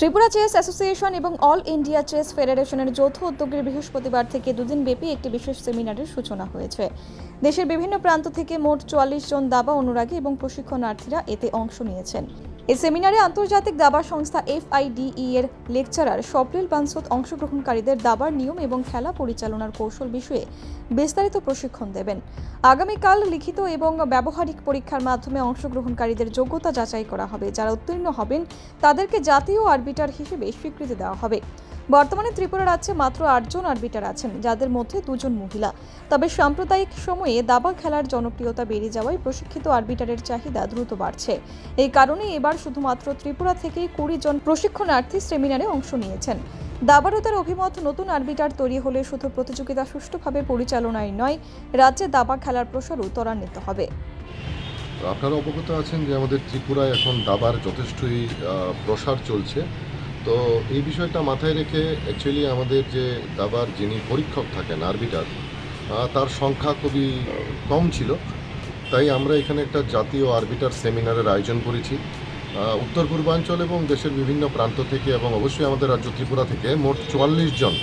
Tripura chess association এবং all India chess ফেডারেশনের যৌথ উদ্যোগের বৃহস্পতিবার থেকে দুদিন ব্যাপী একটি বিশেষ সেমিনারের সূচনা হয়েছে। দেশের বিভিন্ন প্রান্ত থেকে মোট চুয়াল্লিশ জন দাবা অনুরাগী এবং প্রশিক্ষণার্থীরা এতে অংশ নিয়েছেন। এই সেমিনারে আন্তর্জাতিক দাবা সংস্থা এফআইডিই এর লেকচারার স্বপ্নিল বানসুদ অংশগ্রহণকারীদের দাবার নিয়ম এবং খেলা পরিচালনার কৌশল বিষয়ে বিস্তারিত প্রশিক্ষণ দেবেন। আগামীকাল লিখিত এবং ব্যবহারিক পরীক্ষার মাধ্যমে অংশগ্রহণকারীদের যোগ্যতা যাচাই করা হবে। যারা উত্তীর্ণ হবেন, তাদেরকে জাতীয় আরবিটার হিসেবে স্বীকৃতি দেওয়া হবে। বর্তমানে ত্রিপুরা রাজ্যে মাত্র আটজন আরবিটার আছেন, যাদের মধ্যে দুজন মহিলা। তবে সাম্প্রদায়িক সময়ে দাবা খেলার জনপ্রিয়তা বেড়ে যাওয়ায় প্রশিক্ষিত আরবিটারের চাহিদা দ্রুত বাড়ছে। এই কারণে এবার শুধুমাত্র ত্রিপুরা থেকেই কুড়ি জন প্রশিক্ষণার্থী সেমিনারে অংশ নিয়েছেন। দাবারতার অভিমত, নতুন আরবিটার তৈরি হলে শুধু প্রতিযোগিতা সুষ্ঠুভাবে পরিচালনায় নয়, রাজ্যে দাবা খেলার প্রসারও ত্বরান্বিত হবে। আপনারা অবগত আছেন যে আমাদের ত্রিপুরায় এখন দাবার যথেষ্টই প্রসার চলছে। তো এই বিষয়টা মাথায় রেখে অ্যাকচুয়ালি আমাদের যে দাবার যিনি পরীক্ষক থাকেন আরবিটার তার সংখ্যা খুবই কম ছিল। তাই আমরা এখানে একটা জাতীয় আরবিটার সেমিনারের আয়োজন করেছি। উত্তর পূর্বাঞ্চল এবং দেশের বিভিন্ন প্রান্ত থেকে এবং অবশ্যই আমাদের রাজ্য ত্রিপুরা থেকে মোট চুয়াল্লিশ জন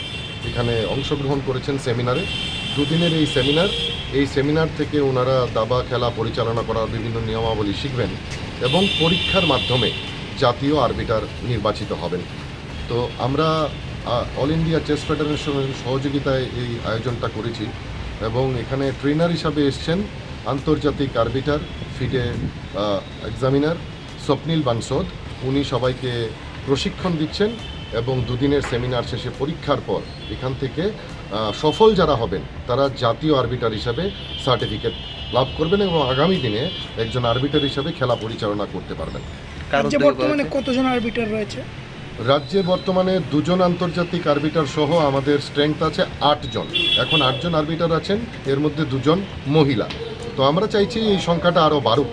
এখানে অংশগ্রহণ করেছেন সেমিনারে দুদিনের এই সেমিনার এই সেমিনার থেকে ওনারা দাবা, খেলা পরিচালনা করার বিভিন্ন নিয়মাবলী শিখবেন এবং পরীক্ষার মাধ্যমে জাতীয় আরবিটার নির্বাচিত হবেন। তো আমরা অল ইন্ডিয়া চেস ফেডারেশনের সহযোগিতায় এই আয়োজনটা করেছি এবং এখানে ট্রেনার হিসাবে এসছেন আন্তর্জাতিক আরবিটার ফিডে এক্সামিনার স্বপ্নিল বানসদ উনি সবাইকে প্রশিক্ষণ দিচ্ছেন এবং দুদিনের সেমিনার শেষে পরীক্ষার পর এখান থেকে সফল যারা হবেন তারা জাতীয় আরবিটার হিসাবে সার্টিফিকেট লাভ করবেন এবং আগামী দিনে একজন আরবিটার হিসাবে খেলা পরিচালনা করতে পারবেন। রাজ্যে বর্তমানে কতজন আরবিটার রয়েছে? রাজ্যে বর্তমানে দুজন আন্তর্জাতিক আরবিটার সহ আমাদের স্ট্রেংথ আছে আটজন। এখন আটজন আরবিটার আছেন এর মধ্যে দুজন মহিলা। তো আমরা চাইছি এই সংখ্যাটা আরও বাড়ুক।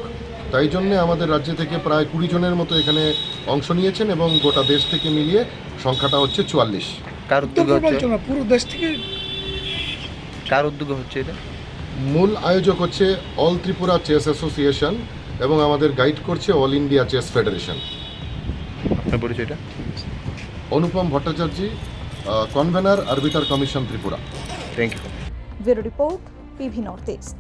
তাই জন্যে আমাদের রাজ্য থেকে প্রায় কুড়ি জনের মতো এখানে অংশ নিয়েছেন এবং গোটা দেশ থেকে মিলিয়ে সংখ্যাটা হচ্ছে চুয়াল্লিশ। কার উত্তর উদ্যোগে হচ্ছে? পুরো দেশ থেকে? কার উদ্যোগে হচ্ছে এটা? মূল আয়োজক হচ্ছে অল ত্রিপুরা চেস অ্যাসোসিয়েশন। এবং আমাদের গাইড করছে অল ইন্ডিয়া চেস ফেডারেশন আপনার পরিচয়টা Anupam Bhattacharya convener arbiter commission Tripura. Thank you bureau report PV north east.